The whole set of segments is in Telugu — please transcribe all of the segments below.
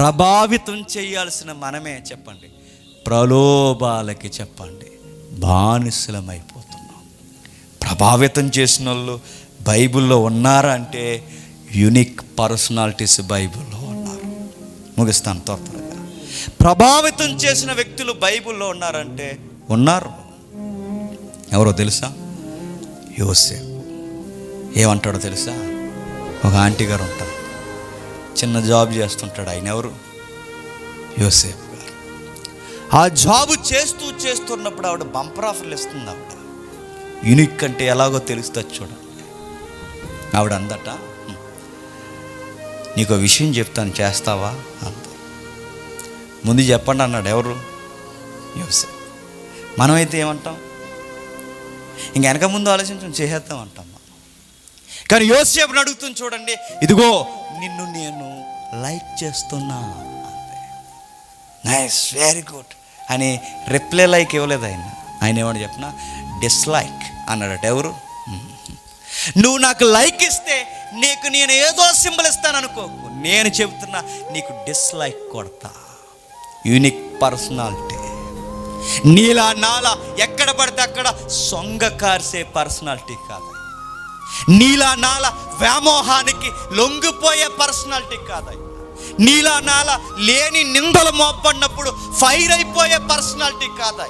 ప్రభావితం చేయాల్సిన మనమే చెప్పండి. ప్రలోభాలకి చెప్పండి. బానిసలమైపోతున్నాం. ప్రభావితం చేసిన వాళ్ళు బైబిల్లో ఉన్నారా అంటే యునిక్ పర్సనాలిటీస్ బైబిల్లో ఉన్నారు. ముగిస్తాను త్వరగా ప్రభావితం చేసిన వ్యక్తులు బైబిల్లో ఉన్నారంటే ఉన్నారు. ఎవరో తెలుసా? యోసేపు. ఏమంటాడో తెలుసా? ఒక ఆంటీ గారు ఉంటారు. చిన్న జాబ్ చేస్తుంటాడు ఆయన ఎవరు? యోసేఫ్ గారు. ఆ జాబ్ చేస్తూ చేస్తున్నప్పుడు ఆవిడ బంపర్ ఆఫర్లు ఇస్తుంది ఆవిడ. యూనిక్ అంటే ఎలాగో తెలుస్తుంది చూడండి ఆవిడ అందట నీకు విషయం చెప్తాను చేస్తావా? అంత ముందు చెప్పండి అన్నాడు ఎవరు? యోసేఫ్ మనమైతే ఏమంటాం? ఇంక వెనక ముందు ఆలోచించం చేసేద్దాం అంటాం కానీ యోసేపుని అడుగుతుంది చూడండి ఇదిగో నిన్ను నేను లైక్ చేస్తున్నా అంతే. నైస్ వెరీ గుడ్ అని రిప్లై లైక్ ఇవ్వలేదు ఆయన. ఆయన ఏమని చెప్పిన డిస్లైక్ అన్నాడట. ఎవరు? నువ్వు నాకు లైక్ ఇస్తే నీకు నేను ఏదో సింబల్ ఇస్తాను అనుకోకు నేను చెబుతున్నా నీకు డిస్లైక్ కొడతా. యూనిక్ పర్సనాలిటీ నీలా నాలా ఎక్కడ పడితే అక్కడ సొంగ కార్సే పర్సనాలిటీ కాదు. నీలా నాల వ్యామోహానికి లొంగిపోయే పర్సనాలిటీ కాదు నీలా నాల లేని నిందలు మోపడినప్పుడు ఫైర్ అయిపోయే పర్సనాలిటీ కాదు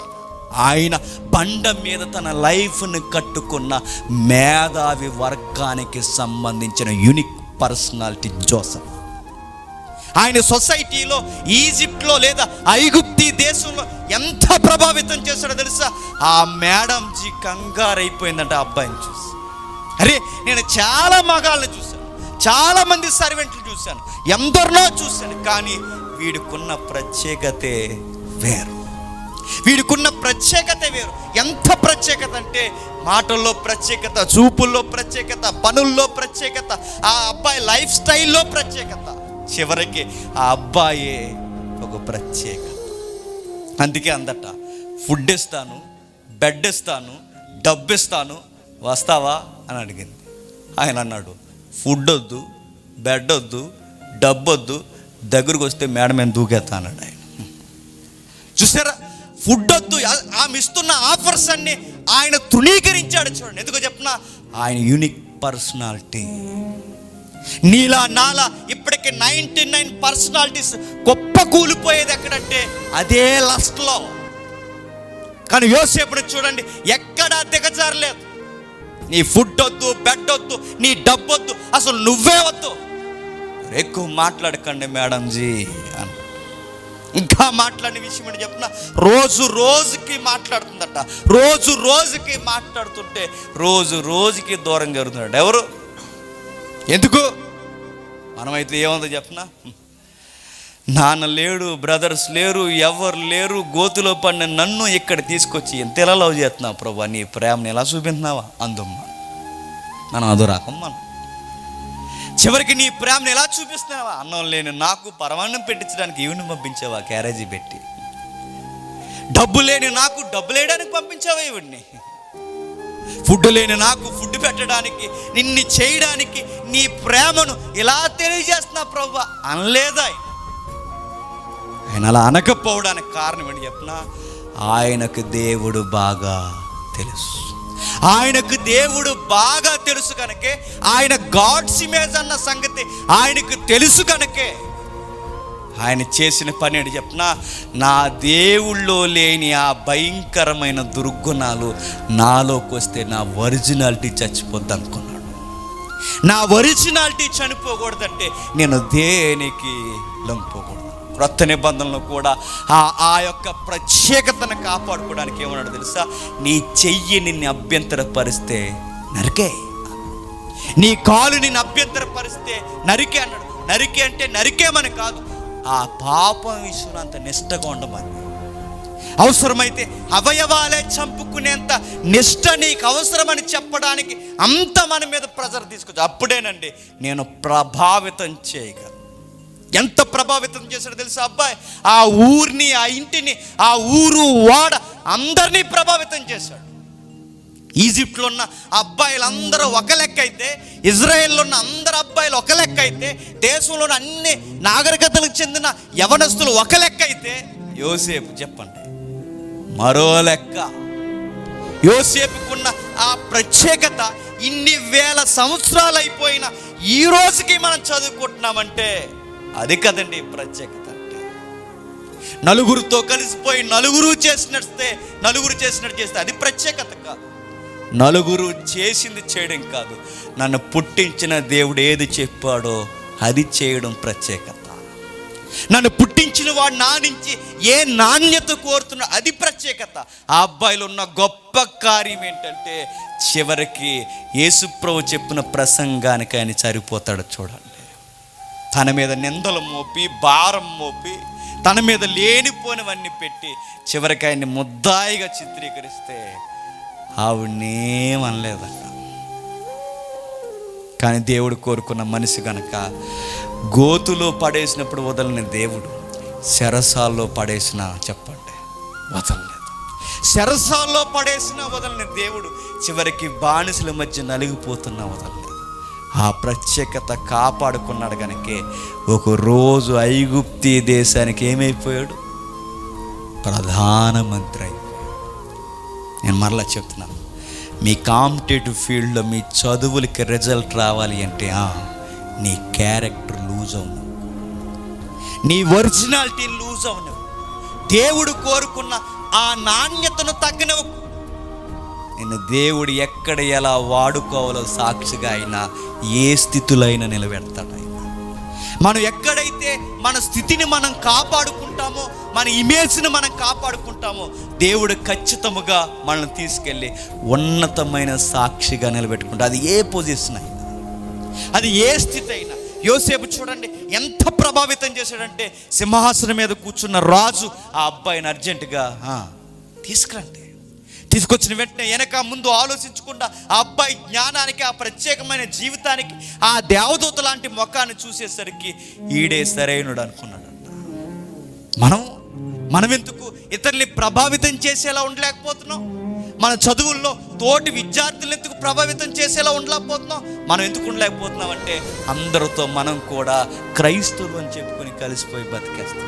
ఆయన బండ మీద తన లైఫ్ను కట్టుకున్న మేధావి వర్గానికి సంబంధించిన యునిక్ పర్సనాలిటీ జోసఫ్. ఆయన సొసైటీలో ఈజిప్ట్లో లేదా ఐగుప్తి దేశంలో ఎంత ప్రభావితం చేశాడో తెలుసా? ఆ మేడంజీ కంగారైపోయిందంట అబ్బాయిని చూసి. అరే నేను చాలా మగాళ్ళని చూశాను. చాలా మంది సర్వెంట్లు చూశాను. ఎందరినో చూశాను. కానీ వీడికున్న ప్రత్యేకతే వేరు. వీడికున్న ప్రత్యేకత వేరు. ఎంత ప్రత్యేకత అంటే మాటల్లో ప్రత్యేకత చూపుల్లో ప్రత్యేకత పనుల్లో ప్రత్యేకత ఆ అబ్బాయి లైఫ్ స్టైల్లో ప్రత్యేకత. చివరికి ఆ అబ్బాయే ఒక ప్రత్యేకత. అందుకే అందట ఫుడ్ ఇస్తాను బెడ్ ఇస్తాను డబ్బు ఇస్తాను. వస్తావా? అని అడిగింది. ఆయన అన్నాడు ఫుడ్ వద్దు బెడ్ వద్దు డబ్బు వద్దు దగ్గరకు వస్తే మేడం నేను దూకేస్తా అన్నాడు ఆయన. చూసారా? ఫుడ్ వద్దు ఆ- ఆమె ఇస్తున్న ఆఫర్స్ అన్ని ఆయన తృణీకరించాడు చూడండి. ఎందుకో చెప్పిన ఆయన యూనిక్ పర్సనాలిటీ. నీలా నాలా ఇప్పటికి నైంటీ నైన్ పర్సనాలిటీస్ గొప్ప కూలిపోయేది ఎక్కడంటే అదే లస్ట్లో. కానీ యోసేపుడు చూడండి ఎక్కడా దిగజారలేదు. నీ ఫుడ్ వద్దు బెడ్ వద్దు నీ డబ్బు వద్దు అసలు నువ్వే వద్దు. ఎక్కువ మాట్లాడకండి మేడంజీ అని. ఇంకా మాట్లాడిన విషయం ఏంటి చెప్పిన రోజు రోజుకి మాట్లాడుతుందట. రోజు రోజుకి మాట్లాడుతుంటే రోజు రోజుకి దూరం జరుగుతున్నాడు. ఎవరు? ఎందుకు? మనమైతే ఏముందో చెప్తున్నా? నాన్న లేడు బ్రదర్స్ లేరు ఎవరు లేరు గోతులో పడిన నన్ను ఇక్కడ తీసుకొచ్చి ఎంత ఎలా లవ్ చేస్తున్నావు ప్రభా? నీ ప్రేమని ఎలా చూపించినావా? అందమ్మ. మనం అదో రకం మనం చివరికి నీ ప్రేమను ఎలా చూపిస్తున్నావా? అన్నం లేని నాకు పరమాన్నం పెట్టించడానికి ఈవిని పంపించావా? క్యారేజీ పెట్టి. డబ్బు లేని నాకు డబ్బు లేయడానికి పంపించావా ఈవిడ్ని? ఫుడ్ లేని నాకు ఫుడ్ పెట్టడానికి నిన్ను చేయడానికి నీ ప్రేమను ఇలా తెలియజేస్తున్నా ప్రభు? అనలేదా ఆయన అలా అనకపోవడానికి కారణం ఏంటి చెప్పిన? ఆయనకు దేవుడు బాగా తెలుసు. ఆయనకు దేవుడు బాగా తెలుసు కనుకే ఆయన గాడ్స్ ఇమేజ్ అన్న సంగతి ఆయనకు తెలుసు కనుకే ఆయన చేసిన పని ఏంటి చెప్పిన? నా దేవుళ్ళో లేని ఆ భయంకరమైన దుర్గుణాలు నాలోకి వస్తే నా ఒరిజినాలిటీ చచ్చిపోద్ది అనుకున్నాడు. నా ఒరిజినాలిటీ చనిపోకూడదంటే నేను దేనికి లొంగిపోకూడదు? క్రొత్త నిబంధనలు కూడా ఆ ఆ యొక్క ప్రత్యేకతను కాపాడుకోవడానికి ఏమన్నాడు తెలుసా? నీ చెయ్యి నిన్ను అభ్యంతరపరిస్తే నరికే. నీ కాలు నిన్ను అభ్యంతరపరిస్తే నరికే అన్నాడు. నరికే అంటే నరికేమని కాదు. ఆ పాపం విషయం అంత నిష్టగా ఉండమని అవసరమైతే అవయవాలే చంపుకునేంత నిష్ట నీకు అవసరమని చెప్పడానికి అంత మన మీద ప్రెజర్ తీసుకొచ్చు అప్పుడేనండి నేను ప్రభావితం చేయగలను. ఎంత ప్రభావితం చేశాడో తెలుసా అబ్బాయి? ఆ ఊరిని ఆ ఇంటిని ఆ ఊరు వాడ అందరినీ ప్రభావితం చేశాడు. ఈజిప్ట్లో ఉన్న అబ్బాయిలందరూ ఒక లెక్క అయితే ఇజ్రాయెల్లో ఉన్న అందరు అబ్బాయిలు ఒక లెక్క అయితే దేశంలోని అన్ని నాగరికతలకు చెందిన యవనస్తులు ఒక లెక్క అయితే యోసేపు చెప్పండి. మరో లెక్క. యోసేపుకున్న ఆ ప్రత్యేకత ఇన్ని వేల సంవత్సరాలు అయిపోయిన ఈ రోజుకి మనం చదువుకుంటున్నామంటే అది కదండి ప్రత్యేకత అంటే. నలుగురితో కలిసిపోయి నలుగురు చేసినట్టే నలుగురు చేసినట్టు చేస్తే అది ప్రత్యేకత కాదు. నలుగురు చేసింది చేయడం కాదు. నన్ను పుట్టించిన దేవుడు ఏది చెప్పాడో అది చేయడం ప్రత్యేకత. నన్ను పుట్టించిన వాడు నా నుంచి ఏ నాణ్యత కోరుతున్నా అది ప్రత్యేకత. ఆ అబ్బాయిలో ఉన్న గొప్ప కార్యం ఏంటంటే చివరికి యేసుప్రభు చెప్పిన ప్రసంగానికి ఆయన సరిపోతాడు చూడండి. తన మీద నిందలు మోపి భారం మోపి తన మీద లేనిపోనివన్నీ పెట్టి చివరికి ఆయన్ని ముద్దాయిగా చిత్రీకరిస్తే ఆవిడనేమనలేదట కానీ దేవుడు కోరుకున్న మనిషి గనక గోతులో పడేసినప్పుడు వదలని దేవుడు శరసాల్లో పడేసిన చెప్పండి వదలలేదు. శరసాల్లో పడేసిన వదలని దేవుడు చివరికి బానిసల మధ్య నలిగిపోతున్న వదలలేదు. ఆ ప్రత్యేకత కాపాడుకున్నాడు కనుకే ఒక రోజు ఐగుప్తి దేశానికి ఏమైపోయాడు? ప్రధానమంత్రి అయిపోయాడు. నేను మరలా చెప్తున్నాను మీ కాంపిటేటివ్ ఫీల్డ్లో మీ చదువులకి రిజల్ట్ రావాలి అంటే నీ క్యారెక్టర్ లూజ్ అవును నీ ఒరిజినాలిటీ లూజ్ అవును దేవుడు కోరుకున్న ఆ నాణ్యతను తగ్గనవు నిన్ను దేవుడు ఎక్కడ ఎలా వాడుకోవాలో సాక్షిగా అయినా ఏ స్థితిలో అయినా నిలబెడతాడు ఆయన. మనం ఎక్కడైతే మన స్థితిని మనం కాపాడుకుంటామో మన ఇమేజ్ని మనం కాపాడుకుంటామో దేవుడు ఖచ్చితముగా మనల్ని తీసుకెళ్ళి ఉన్నతమైన సాక్షిగా నిలబెట్టుకుంటా అది ఏ పొజిషన్ అయినా అది ఏ స్థితి అయినా. యోసేపు చూడండి ఎంత ప్రభావితం చేశాడంటే సింహాసనం మీద కూర్చున్న రాజు ఆ అబ్బాయిని అర్జెంటుగా తీసుకురండి. తీసుకొచ్చిన వెంటనే వెనక ముందు ఆలోచించకుండా ఆ అబ్బాయి జ్ఞానానికి ఆ ప్రత్యేకమైన జీవితానికి ఆ దేవదూత లాంటి ముఖాన్ని చూసేసరికి ఈడే సరైనడు అనుకున్నాడంట మనం మనమెందుకు ఇతరుల్ని ప్రభావితం చేసేలా ఉండలేకపోతున్నాం? మన చదువుల్లో తోటి విద్యార్థులు ఎందుకు ప్రభావితం చేసేలా ఉండలేకపోతున్నాం? మనం ఎందుకు ఉండలేకపోతున్నాం అంటే అందరితో మనం కూడా క్రైస్తవులు అని చెప్పుకొని కలిసిపోయి బతికేస్తాం